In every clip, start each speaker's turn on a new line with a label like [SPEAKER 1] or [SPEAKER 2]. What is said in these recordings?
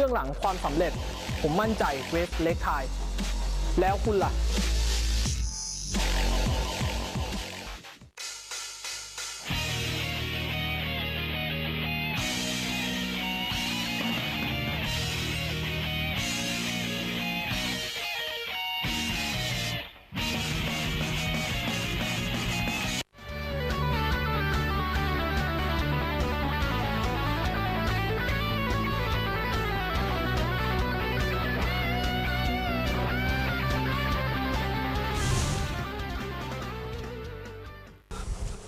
[SPEAKER 1] เบื้องหลังความสำเร็จ ผมมั่นใจเวสเล็กไทยแล้วคุณล่ะ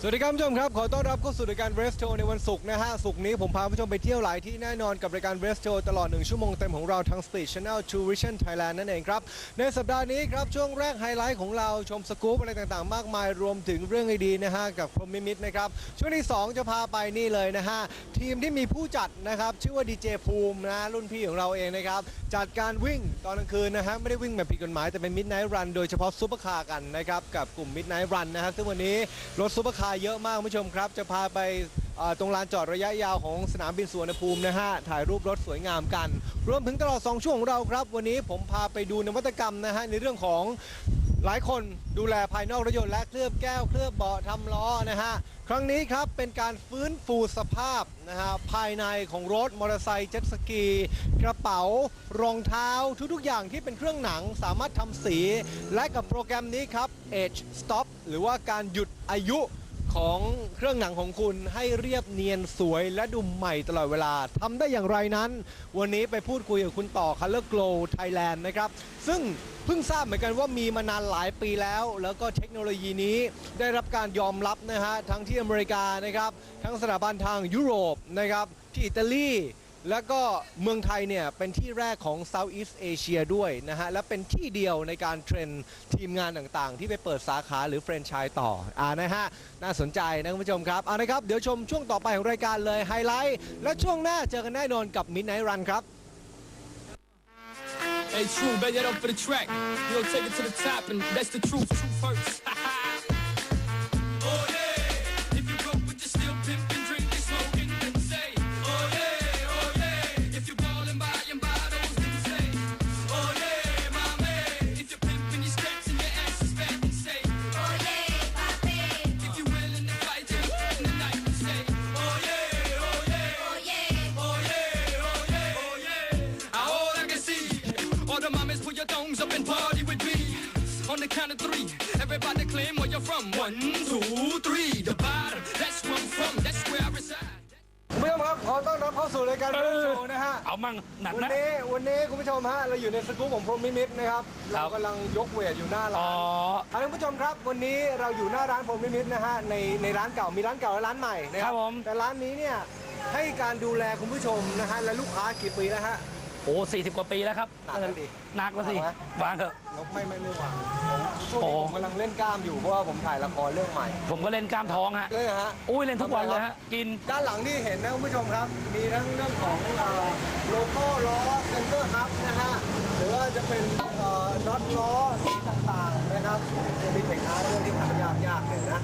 [SPEAKER 2] สวัสดีครับผู้ชมครับ ขอต้อนรับเข้าสู่รายการ r e s t o ในวันศุกร์นะฮะศุกร์นี้ผมพาผู้ชมไปเที่ยวหลายที่แน่นอนกับรายการ r e s t o ตลอด 1 ชั่วโมงเต็มของเราทาง Speed Channel True Vision Thailand นั่นเองครับ ในสัปดาห์นี้ครับ ช่วงแรกไฮไลท์ของเราชมสกู๊ปอะไรต่างๆ มากมาย รวมถึงเรื่องดีๆนะฮะกับพรหมมิมิตนะครับ ช่วงที่ 2 จะพาไปนี่เลยนะฮะ ทีมที่มีผู้จัดนะครับ ชื่อว่าดีเจภูมินะรุ่นพี่ของเราเองนะครับจัดการวิ่งตอนกลางคืนนะฮะไม่ได้วิ่งแบบผิดกฎหมายแต่เป็น Midnight Run โดยเฉพาะซุปเปอร์คาร์กันนะครับกับกลุ่ม Midnight Run นะฮะซึ่งวันนี้รถซุปเปอร์คาร์เยอะมากคุณผู้ชมครับ จะพาไปตรงลานจอดระยะยาวของสนามบินสุวรรณภูมินะฮะ ถ่ายรูปรถสวยงามกัน รวมถึงตลอด 2 ช่วงของเราครับ วันนี้ผมพาไปดูนวัตกรรมนะฮะ ในเรื่องของหลายคนดูแลภายนอกรถยนต์และเคลือบแก้วเคลือบเบาะทำล้อนะฮะ ครั้งนี้ครับเป็นการฟื้นฟูสภาพนะฮะภายในของรถมอเตอร์ไซค์เจ็ตสกี กระเป๋ารองเท้าทุกๆ อย่างที่เป็นเครื่องหนังสามารถทำสี และกับโปรแกรมนี้ครับ Age Stop หรือว่าการหยุดอายุ ของเครื่องหนังของคุณให้เรียบเนียนสวยและดูใหม่ตลอดเวลาทำได้อย่างไรนั้น วันนี้ไปพูดคุยกับคุณต่อ Color Glow Thailand นะครับ ซึ่งเพิ่งทราบเหมือนกันว่ามีมานานหลายปีแล้ว แล้วก็เทคโนโลยีนี้ได้รับการยอมรับนะฮะทั้งที่อเมริกานะครับ ทั้งสถาบันทางยุโรปนะครับที่อิตาลี แล้วก็เมืองไทยเนี่ยเป็นที่แรกของ Southeast Asia ด้วยนะฮะ และเป็นที่เดียวในการเทรนทีมงานต่างๆ ที่ไปเปิดสาขาหรือแฟรนไชส์ต่ออ่านะฮะ น่าสนใจนะคุณผู้ชมครับเอานะครับ เดี๋ยวชมช่วงต่อไปของรายการเลยไฮไลท์ และช่วงหน้าเจอกันแน่นอนกับ Midnight Run ครับ
[SPEAKER 3] Hey, true, bet that up for the track. We'll take it to the top, and that's the truth. True first. Count of three, everybody claim where you're from. One, two, three. The bottom, that's where I'm from. That's where I reside.
[SPEAKER 2] คุณผู้ชมครับขอต้อนรับเข้าสู่รายการ
[SPEAKER 4] เอ
[SPEAKER 2] เรื่อง
[SPEAKER 4] อ
[SPEAKER 2] โชว์นะฮะ
[SPEAKER 4] เอามั่งหนัก
[SPEAKER 2] วัน
[SPEAKER 4] นะ
[SPEAKER 2] นี้วันนี้คุณผู้ชมฮะเราอยู่ในสกู๊ปของพรหมมิมิตนะครับ
[SPEAKER 4] ครั
[SPEAKER 2] เรา
[SPEAKER 4] บ
[SPEAKER 2] กำลังยกเวทอยู่หน้าร้า
[SPEAKER 4] อ๋อ น
[SPEAKER 2] เอาละคุณผู้ชมครับ วันนี้เราอยู่หน้าร้านพรหมมิมิตนะฮะในในร้านเก่ามีร้านเก่าและร้านใหม่นะค
[SPEAKER 4] ครั
[SPEAKER 2] รับบ
[SPEAKER 4] ผม
[SPEAKER 2] แต่ร้านนี้เนี่ยให้การดูแลคุณผู้ชมนะฮะและลูกค้ากี่ปีแล้วฮะ
[SPEAKER 4] โอ้สี่สิบกว่าปีแล้วครับ
[SPEAKER 2] หนักแล้วดิ
[SPEAKER 4] หนักแล้วสิ
[SPEAKER 2] หนักไหม
[SPEAKER 4] วางเถอะ
[SPEAKER 2] ไม่ไม่ไม่หวานผมช่วงนี้
[SPEAKER 4] โอ้
[SPEAKER 2] ผมกำลังเล่นกล้ามอยู่เพราะว่าผมถ่ายละครเรื่องใหม่
[SPEAKER 4] ผมก็เล่นกล้ามท้องฮะ
[SPEAKER 2] เลยฮะ
[SPEAKER 4] อุ้ยเล่นทุกวันเลยฮะกิน
[SPEAKER 2] ด้านหลังที่เห็นนะคุณผู้ชมครับ มีทั้งเรื่องของโลโก้ล้อเซนเตอร์ฮับนะฮะ หรือว่าจะเป็นน็อตล้อสีต่างๆนะครับจะมีเทคอาร์ตด้วยที่หายากยากเลยนะ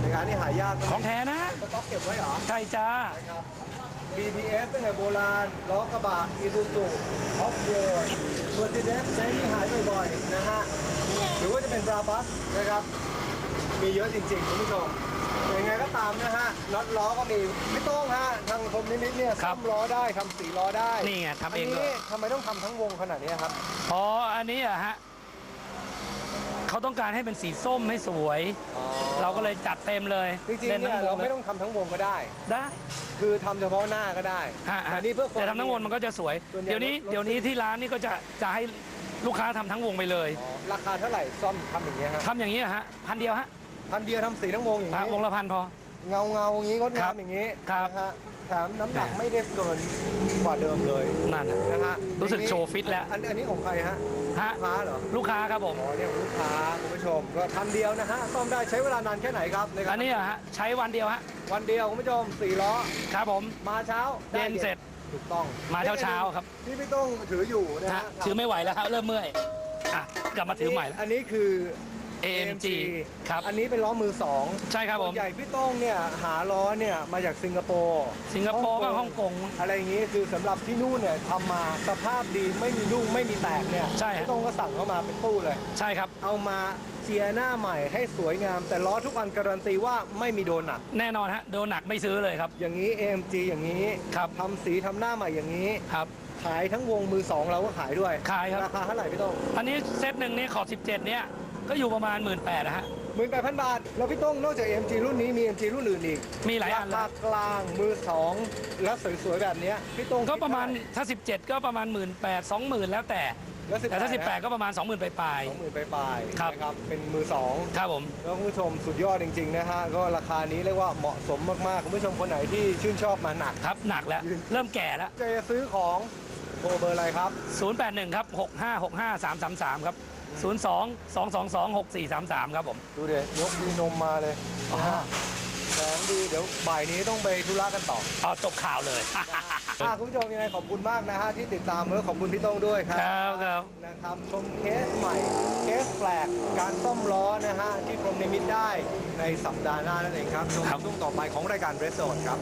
[SPEAKER 2] เทคอาร์ตที่หายาก
[SPEAKER 4] ของแท้นะ
[SPEAKER 2] สต็อกเก็บไว้เหรอ
[SPEAKER 4] ใช่จ้า
[SPEAKER 2] นะครับ BBS ตั้งแต่โบราณ ล้อกระบะอีซูซูออฟโรดเมอร์เซเดสใช้ที่หายบ่อยๆนะฮะ หรือว่าจะเป็นบราบัสนะครับ มีเยอะจริงๆคุณผู้ชมยังไงก็ตามนะฮะน็อตล้อก็มีไม่ต้องฮะทางคมนิดๆเนี่ย
[SPEAKER 4] ครั
[SPEAKER 2] ซ่
[SPEAKER 4] บ
[SPEAKER 2] อมล้อได้ทำสีล้อได้
[SPEAKER 4] นี่ไงทำเอง
[SPEAKER 2] น
[SPEAKER 4] ด้วย
[SPEAKER 2] นี้ทำไมต้องทำทั้งวงขนาดนี้ครับ
[SPEAKER 4] อ๋อ อันนี้อะฮะ เขาต้องการให้เป็นสีส้มให้สวย เราก็เลยจัดเต็มเลย
[SPEAKER 2] จริงๆ
[SPEAKER 4] ล่น
[SPEAKER 2] เนี่ย
[SPEAKER 4] ทั้
[SPEAKER 2] เรา
[SPEAKER 4] วงล
[SPEAKER 2] ไม่ต้องทำทั้งวงก็ได้
[SPEAKER 4] ได้
[SPEAKER 2] คือทำเฉพาะหน้าก็ได้
[SPEAKER 4] ฮะ
[SPEAKER 2] แต่นี่เพื่อความ
[SPEAKER 4] แต่ทำทั้งวงมันก็จะสวย
[SPEAKER 2] ส่วนใหญ่
[SPEAKER 4] เดี๋ยวนี้
[SPEAKER 2] รถ
[SPEAKER 4] เดี๋ยวนี้ที่ร้านนี่ก็จะจะให้ลูกค้าทำทั้งวงไปเลย
[SPEAKER 2] อ๋อราคาเท่าไหร่ซ่อมทำอย่างเงี้ยฮะ
[SPEAKER 4] ทำอย่างนี้ยฮะพันเดียวฮะ
[SPEAKER 2] พันเดียวทำสีทั้งวงอย่าง
[SPEAKER 4] ฮะ
[SPEAKER 2] นี้
[SPEAKER 4] วงละพันพอ
[SPEAKER 2] เงาเงาๆอย่างนี้งด
[SPEAKER 4] ครั
[SPEAKER 2] งาม
[SPEAKER 4] บ
[SPEAKER 2] อย่างนี้
[SPEAKER 4] ครับ
[SPEAKER 2] นะฮะ แถมน้ำหนักไม่ได้เกินกว่าเดิมเลย
[SPEAKER 4] นั่นน่ะ
[SPEAKER 2] นะฮะ
[SPEAKER 4] รู้สึกโชว์ฟิตแล้ว
[SPEAKER 2] อันอันนี้ของใครฮะ
[SPEAKER 4] ฮะ
[SPEAKER 2] ลูกค้าเหรอ
[SPEAKER 4] ลูกค้าครับผม
[SPEAKER 2] อ๋อเนี่ยของลูกค้าคุณผู้ชมก็ทันเดียวนะฮะซ่อมได้ใช้เวลานานแค่ไหนครับในการ
[SPEAKER 4] อันนี้อะฮะ ใช้วันเดียวฮะ
[SPEAKER 2] วันเดียวคุณผู้ชมสี่ล้อ
[SPEAKER 4] ครับผม
[SPEAKER 2] มาเช้าได้
[SPEAKER 4] เย็นเสร็จ
[SPEAKER 2] ถูกต้อง
[SPEAKER 4] มาเช้าๆครับ
[SPEAKER 2] ที่พี่ต้องถืออยู่นะ
[SPEAKER 4] ฮะ
[SPEAKER 2] ฮะ
[SPEAKER 4] ถือไม่ไหวแล้วครับเริ่มเมื่อย อะ กลับมาถือใหม่แล้ว
[SPEAKER 2] อันนี้คือ
[SPEAKER 4] AMG ครับ
[SPEAKER 2] อันนี้เป็นล้อมือสอง
[SPEAKER 4] ใช่ครับผม
[SPEAKER 2] ส่วนใหญ่พี่โต้องเนี่ยหาล้อเนี่ยมาจากสิงคโปร์
[SPEAKER 4] สิงคโปร์กับฮ่องกง
[SPEAKER 2] อะไรอย่างนี้คือสำหรับที่นู่นเนี่ยทำมาสภาพดีไม่มีลูกไม่มีแตกเนี่ย
[SPEAKER 4] ใช่ฮะ
[SPEAKER 2] พี่โต้องก็สั่งเข้ามาเป็นตู้เลย
[SPEAKER 4] ใช่ครับ
[SPEAKER 2] เอามาเจียร์หน้าใหม่ให้สวยงาม แต่ล้อทุกอันการันตีว่าไม่มีโดนหนัก
[SPEAKER 4] แน่นอนฮะโดนหนักไม่ซื้อเลยครับ
[SPEAKER 2] อย่างนี้ AMG อย่างนี้
[SPEAKER 4] ครับ
[SPEAKER 2] ทำสีทำหน้าใหม่อย่างนี้
[SPEAKER 4] ครับ
[SPEAKER 2] ขายทั้งวงมือสองเราก็ขายด้วย
[SPEAKER 4] ขายครับ
[SPEAKER 2] ราคาเท่าไหร่พี่โต้ง
[SPEAKER 4] อันนี้เซตหนึ่งนี่ขอบ 17 เนี่ย ก็อยู่ประมาณ 1 8ื่นนะฮะ
[SPEAKER 2] หมื่นแปดพันบาท แล้วพี่โต้งนอกจาก AMG รุ่นนี้มี AMG รุ่นอื่นอีก
[SPEAKER 4] มีหลายอัน
[SPEAKER 2] รา
[SPEAKER 4] แล้
[SPEAKER 2] คาวกลางมือสองแล้วสวยๆแบบเนี้ยพี่โต้ง
[SPEAKER 4] ก็ประมาณ
[SPEAKER 2] คิด
[SPEAKER 4] ถ้า 17 ก็ประมาณ 1 8ื่น20,000แล้วแต่
[SPEAKER 2] ได้แล้ว
[SPEAKER 4] แต่ถ้า 18 ก็ประมาณ 20,000ไปปลาย
[SPEAKER 2] สองหมื่นปลายๆ
[SPEAKER 4] ครับ
[SPEAKER 2] นะครับเป็นมือสอง
[SPEAKER 4] ๆครับผม
[SPEAKER 2] แล้วคุณผู้ชมสุดยอดจริง ๆ นะฮะ ก็ราคานี้เรียกว่าเหมาะสมมาก ๆ คุณผู้ชมคนไหนที่ชื่นชอบมาหนัก
[SPEAKER 4] ครับหนักแล้ว เริ่มแก่แล้ว
[SPEAKER 2] จะซื้อของโทรเบอร์อะไรครับ
[SPEAKER 4] 081 ครับ 6565 333 ครับ 02 222 6433 ครับผม
[SPEAKER 2] ดูเดี๋ยวยกดีนมมาเลยนะฮะแสนดีเดี๋ยวบ่ายนี้ต้องไปธุระกันต่อ
[SPEAKER 4] เอาจบข่าวเลย
[SPEAKER 2] อะคุณผู้ชมยังไงขอบคุณมากนะฮะที่ติดตามแล้วขอบคุณพี่โต้งด้วยครั
[SPEAKER 4] ครับครับ
[SPEAKER 2] นะครับชมเคสใหม่ เคสแปลกการซ่อมล้อนะฮะที่พรหมนิมิตได้ในสัปดาห์หน้านั่นเองครับชม
[SPEAKER 4] ครับ
[SPEAKER 2] ช่วงต่อไปของรายการเรสโซนครับ